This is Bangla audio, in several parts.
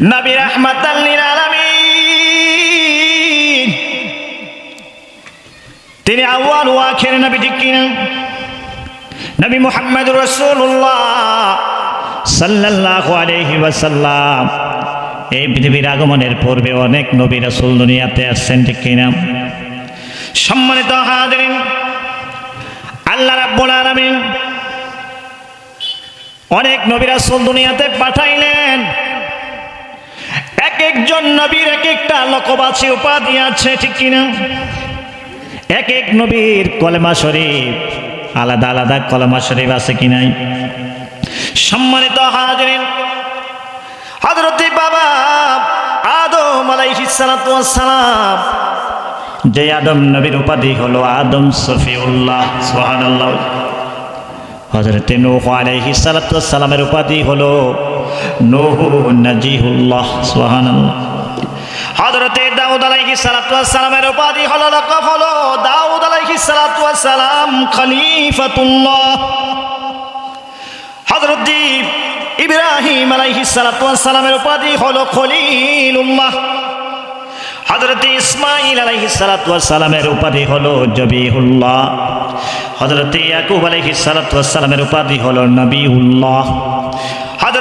নবী রাহমাতাল আলামিন। তিনি আউয়াল ও আখির নবী, ঠিক কিনা? নবী মুহাম্মদুর রাসূলুল্লাহ সাল্লাল্লাহু আলাইহি ওয়াসাল্লাম। এই পৃথিবীর আগমনের পূর্বে অনেক নবী রাসূল দুনিয়াতে আসছেন, ঠিক কিনা? সম্মানিত হাজিরিন, আল্লাহ রাব্বুল আলামিন অনেক নবী রাসূল দুনিয়াতে পাঠাইলেন। এক একজন নবীর এক একটা লোকবাসী উপাধি আছে, ঠিক কিনা? এক এক নবীর কলেমা শরীফ আলাদা আলাদা কলেমা শরীফ আছে কি নাই? সম্মানিত হাজরিন হজরতি বাবা আদম সালাম, যে আদম নবীর উপাধি হলো আদম সফিউল্লাহ সুবহানাল্লাহ। হজরতে নূহ ওয়াস সালামের উপাধি হলো নূহ নাজিহুল্লাহ, সুবহানাল্লাহ। হজরতে দাউদ আলাইহি সালামের উপাধি হলো লকব দাউদ আলাইহি সালাম খলিফাতুল্লাহ। হজরত ইব্রাহিম আলাইহি সালামের উপাধি হলো খলিলুল্লাহ। হজরত ইসমাইল আলাইহি সালামের উপাধি হলো জবিহুল্লাহ। হজরত ইয়াকুব আলাইহি সালামের উপাধি হলো নবিউল্লাহ।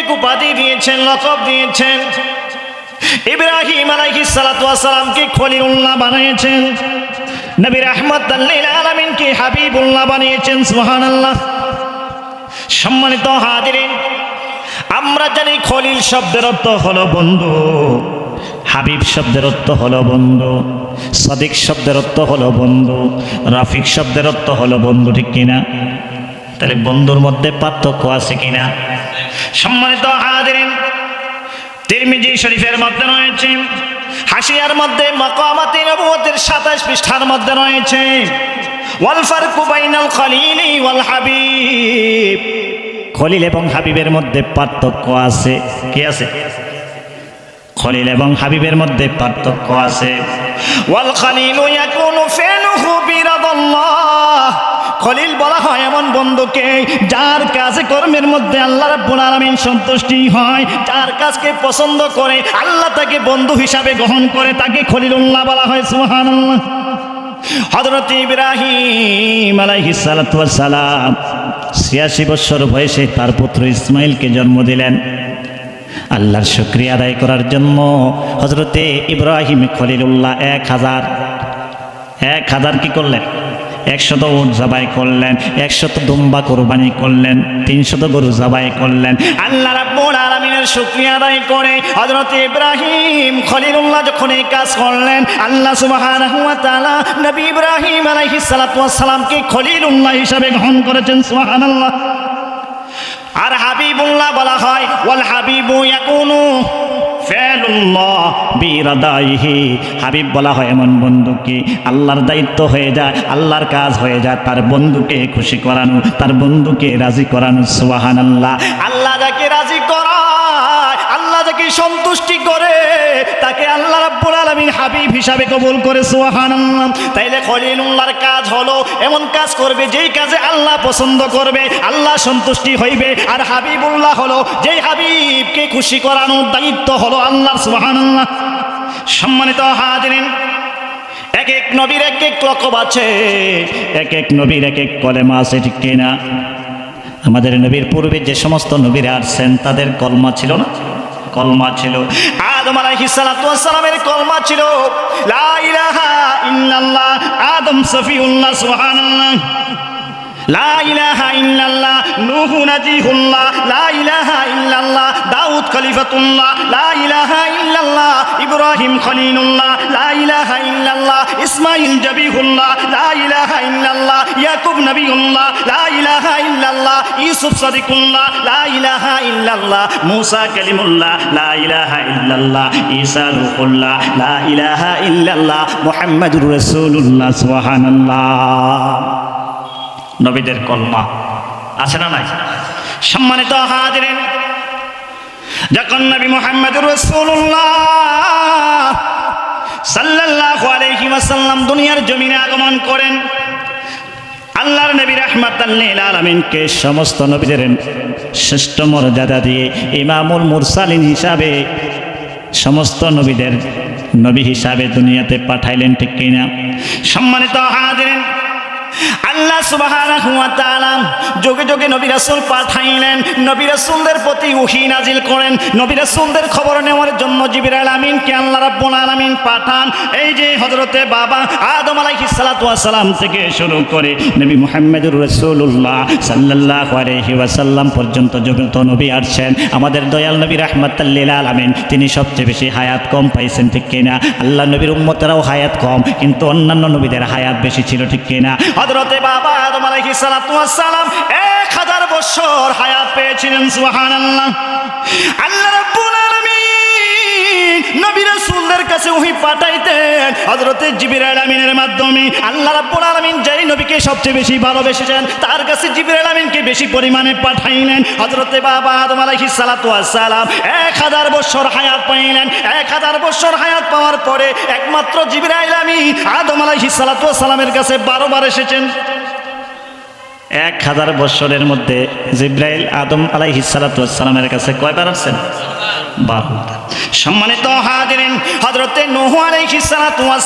এক উপাধি দিয়েছেন, লকব দিয়েছেন। ইব্রাহিম আলাইহিস সালাতু ওয়াসালামকে খলিলুল্লাহ বানিয়েছেন। নবী রাহমাতাল্লিল আলামিনকে হাবিবুল্লাহ বানিয়েছেন, সুবহানাল্লাহ। সম্মানিত হাজিরিন, আমরা জানি খলিল শব্দের অর্থ হলো বন্ধু, হাবিব শব্দের অর্থ হলো বন্ধু, সাদিক শব্দের অর্থ হলো বন্ধু, রাফিক শব্দের অর্থ হলো বন্ধু, ঠিক কিনা? তাহলে বন্ধুর মধ্যে পার্থক্য আছে কিনা? সম্মানিত হাজিরিন, তিরমিজি শরীফের মধ্যে রয়েছে হাসিয়ার মধ্যে মাকামাতি নবুয়তের 27 পৃষ্ঠার মধ্যে রয়েছে, ওয়াল ফারকু বাইনাল খলিলি ওয়াল হাবিব। খলিল এবং হাবিবের মধ্যে পার্থক্য আছে। কি আছে? খলিল এবং হাবিবের মধ্যে পার্থক্য আছে। ওয়াল খলিলু ইয়াকুনু ফিলহু বিরাদাল্লাহ। খলিল বলা হয় এমন বন্ধুকে, যার কাজে কর্মের মধ্যে আল্লাহ রাব্বুল আলামিন সন্তুষ্টি হয়, যার কাজকে পছন্দ করে, আল্লাহ তাকে বন্ধু হিসাবে গ্রহণ করে, তাকে খলিলুল্লাহ বলা হয়, সুবহানাল্লাহ। হযরত ইব্রাহিম আলাইহিস সালাতু ওয়াস সালাম 86 বছর বয়সে তার পুত্র ইসমাইলকে জন্ম দিলেন। আল্লাহর শুক্রিয়া আদায় করার জন্য হজরতে ইব্রাহিম খলিলুল্লাহ এক হাজার এক হাজার কি করলেন? একশত উট জবাই করলেন, একশত দুম্বা কোরবানি করলেন, তিনশত গরু জবাই করলেন। আল্লাহ রাব্বুল আলামিনের শুকরিয়া আদায় করে হযরত ইব্রাহিম খলিলুল্লাহ যখন এই কাজ করলেন, আল্লাহ সুবহানাহু নবী ইব্রাহিম আলাইহিস সালাতু ওয়াস খলিলুল্লাহ হিসাবে গ্রহণ করেছেন, সুবহানাল্লাহ। আর হাবিবুল্লাহ বলা হয়, ওয়াল হাবিবু ইয়াকুনু হাবিব বলা হয় এমন বন্ধুকে। আল্লাহর দায়িত্ব হয়ে যায়, আল্লাহর কাজ হয়ে যায়, তার বন্ধুকে খুশি করানো, তার বন্ধুকে রাজি করানো সুবাহান আল্লাহ আল্লাহ যাকে রাজি করা আল্লাহ যাকে সন্তুষ্টি করে হাবিব হিসাবে কবুল করে, সুবহানাল্লাহ। তাইলে খলিলুল্লাহর কাজ হলো এমন কাজ করবে, যেই কাজে আল্লাহ পছন্দ করবে, আল্লাহ সন্তুষ্টি হইবে। আর হাবিবুল্লাহ হলো যেই হাবিবকে খুশি করানোর দায়িত্ব হলো আল্লাহ সুবহানাল্লাহ। সম্মানিত হাজিরিন এক এক নবীর এক এক লকব আছে এক এক নবীর এক এক কলেমা আছে, ঠিক কিনা? আমাদের নবীর পূর্বে যে সমস্ত নবীরা আসছেন, তাদের কলমা ছিল না? কলমা ছিল। আদম আলাইহিস সালাতু ওয়াস সালামের কলমা ছিল। লা ইলাহা ইল্লাল্লাহ, আদম সফিউল্লাহ, সুবহানাল্লাহ। লা ইলাহা ইল্লাল্লাহ নূহু নাজিহুল্লাহ লা ইলাহা ইল্লাল্লাহ দাউদ খলিফাতুল্লাহ লা ইলাহা ইল্লাল্লাহ ইব্রাহিম খলিলুল্লাহ লা ইলাহা ইল্লাল্লাহ ইসমাঈল জবিহুল্লাহ লা ইলাহা ইল্লাল্লাহ ইয়াকুব নবিউল্লাহ লা ইলাহা ইল্লাল্লাহ ইউসুফ সাদিকুল্লাহ লা ইলাহা ইল্লাল্লাহ মুসা কালিমুল্লাহ লা ইলাহা ইল্লাল্লাহ ঈসা রূহুল্লাহ লা ইলাহা ইল্লাল্লাহ মুহাম্মাদুর রাসূলুল্লাহ সুবহানাল্লাহ নবীদের কলমা। আছে না নাই? সম্মানিত হাজিরেন, যখন নবী মোহাম্মদ রসুল্লাহ আলাইহি ওয়াসাল্লাম দুনিয়ার জমিনে আগমন করেন, আল্লাহর নবী রাহমাতাল্লিল সমস্ত নবীদের শ্রেষ্ঠ মর্যাদা দিয়ে ইমামুল মুরসালিন হিসাবে সমস্ত নবীদের নবী হিসাবে দুনিয়াতে পাঠাইলেন ঠিক কিনা? সম্মানিত হাজিরেন আল্লাহ ওয়া যোগে যোগে নবী রাসূল পাঠাইলেন। নবী রাসূলদের প্রতি ওহী নাজিল করেন। নবী রাসূলদের খবর নেওয়ার জন্য জিবরাইল আমিনকে আল্লাহ রাব্বুল আলামিন পাঠান। এই যে হযরতে বাবা আদম ওয়াস সালাম থেকে শুরু করে নবী মুহাম্মদুর রাসূলুল্লাহ সাল্লাল্লাহু আলাইহি ওয়াসাল্লাম পর্যন্ত যত নবী আসছেন, আমাদের দয়াল নবী রাহমাতাল লিল আলামিন, তিনি সবচেয়ে বেশি হায়াত কম পাইছেন, ঠিক কিনা? আল্লাহ নবীর উম্মতেরাও হায়াত কম, কিন্তু অন্যান্য নবীদের হায়াত বেশি ছিল, ঠিক কিনা? হযরতে বাবা আদম আলাইহিস সালাম এক হাজার 1000 বছর হায়াত পেয়েছিলেন সুহান আল্লাহ নবীর সুলদের কাছে উহি পাঠাইতেন হযরতে জিবির আমিনের মাধ্যমে আল্লাহ রাব্বুল আলামিন যেই নবীকে সবচেয়ে বেশি ভালোবেসেছেন, তার কাছে জিবির আমিনকে বেশি পরিমাণে পাঠাইলেন। হজরতে বাবা আদম আলাইহিস সালাতু সালাম 1000 বছর হায়াত পাইলেন। 1000 বছর হায়াত পাওয়ার পরে একমাত্র জিবির আমিন আদম আলাইহিস সালাতু সালামের কাছে বারোবার এসেছেন। এক হাজার বছরের মধ্যে জিব্রাইল আদম আলাই হিসালাতামের কাছে কয়বার আসছেন? বারো সম্মানিত হাজিরেন হজরতে নহু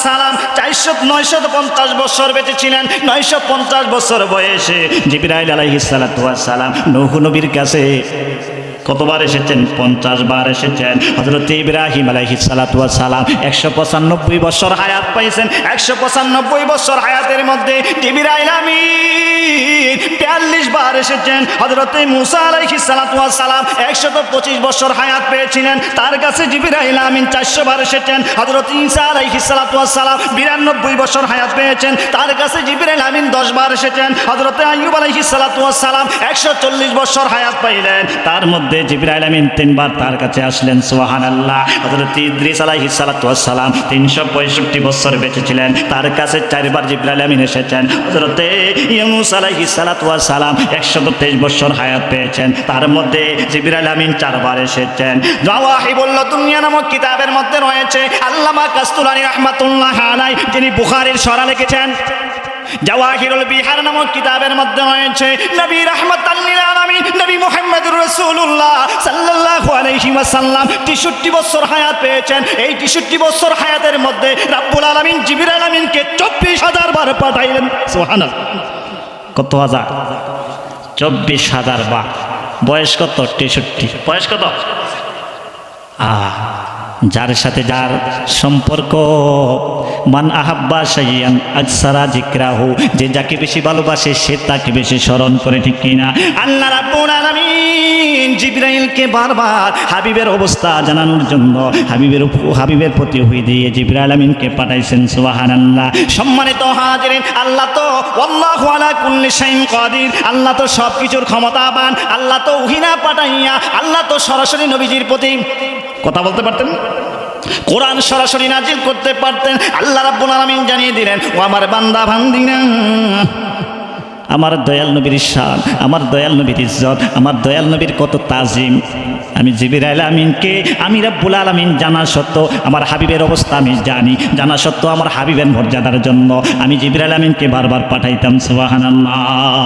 সালাম চারশো নয়শো পঞ্চাশ বছর বেঁচে ছিলেন নয়শো পঞ্চাশ বছর বয়সে। জিব্রাইল আলাইহিসালাম নহু নবীর কাছে কতবার এসেছেন? পঞ্চাশ বার এসেছেন। হজরত ইব্রাহিম আলাইহিস সালাম একশো পঁচানব্বই বছর হায়াত পাইছেন। একশো পঁচানব্বই বছর হায়াতের মধ্যে আমিন বিয়াল্লিশ বার এসেছেন। হজরত মুসা আলাইহিস সালাম একশত পঁচিশ বছর হায়াত পেয়েছিলেন। তার কাছে জিবিরাইল আমিন চারশো বার এসেছেন। হজরত ইসা আলাইহিস সালাম বিরানব্বই বছর হায়াত পেয়েছেন। তার কাছে জিবিরাইল আমিন দশ বার এসেছেন। হজরত আইয়ুব আলাইহিস সালাম একশো চল্লিশ বছর হায়াত পাইলেন। তার মধ্যে জিবরাইল আমিন তিনবার তার কাছে আসলেন সোহান আল্লাহ হজরত ইদ্রিস আলাইহিস সালাম তিনশো পঁয়ষট্টি বছর বেঁচেছিলেন তার কাছে চারবার জিবরাইল আমিন এসেছেন। হজরতে ইউনুস আলাইহিস সালাম একশো তেইশ বছর হায়াত পেয়েছেন। তার মধ্যে জিবরাইল আমিন চারবার এসেছেন। জাওয়াহিবুল্লাহ দুনিয়া নামক কিতাবের মধ্যে রয়েছে, আল্লামা কাস্তুলানি রহমাতুল্লাহ আলাই যিনি বুখারীর সরা লিখেছেন জাওয়াহিরুল বিহার নামক কিতাবের মধ্যে রয়েছে, নবী রাহমাতাল্লিল আলামিন, নবী মুহাম্মদুর রাসূলুল্লাহ সাল্লাল্লাহু আলাইহি ওয়াসাল্লাম 63 বছর হায়াত পেয়েছেন। এই 63 বছর হায়াতের মধ্যে রাব্বুল আলামিন জিবরাইল আমিনকে 24000 বার পাঠাইলেন। সুবহানাল্লাহ। কত হাজার? চব্বিশ হাজার বার। বয়স কত? তেষট্টি। বয়স কত? আহ। যার সাথে যার সম্পর্ক। মান আহাব্বা সাইয়ান আকসারা জিকরাহু যে যাকে বেশি ভালোবাসে, সে তাকে বেশি স্মরণ করে, ঠিক কিনা? আল্লাহ রাব্বুল আলামিন জিবরাইলকে বারবার হাবিবের অবস্থা জানানোর জন্য হাবিবের হাবিবের প্রতি হুই দিয়ে জিবরাইল আমিনকে পাঠাইছেন, সুবহানাল্লাহ। সম্মানিত হাজিরিন, আল্লাহ তো আল্লাহু আলা কুল্লি শাইইন কাদির। আল্লাহ তো সব কিছুর ক্ষমতাবান, আল্লাহ তো উহিনা পাঠাইয়া, আল্লাহ তো সরাসরি নবীজির প্রতি কথা বলতে পারতেন? কোরআন সরাসরি নাজিল করতে পারতেন। আল্লাহ রাব্বুল আলামিন জানিয়ে দিলেন, ও আমার বান্দা বান্দিনা আমার দয়াল নবীর শান আমার দয়াল নবীর ইজ্জত, আমার দয়াল নবীর কত তাজিম। আমি জিবিরাইল আমিনকে, আমি রাব্বুল আলামিন জানা সত্ত্বেও আমার হাবিবের অবস্থা আমি জানি। জানা সত্ত্বেও আমার হাবিবের মর্যাদার জন্য আমি জিবিরাইল আমিনকে বারবার পাঠাইতাম, সুবহানাল্লাহ।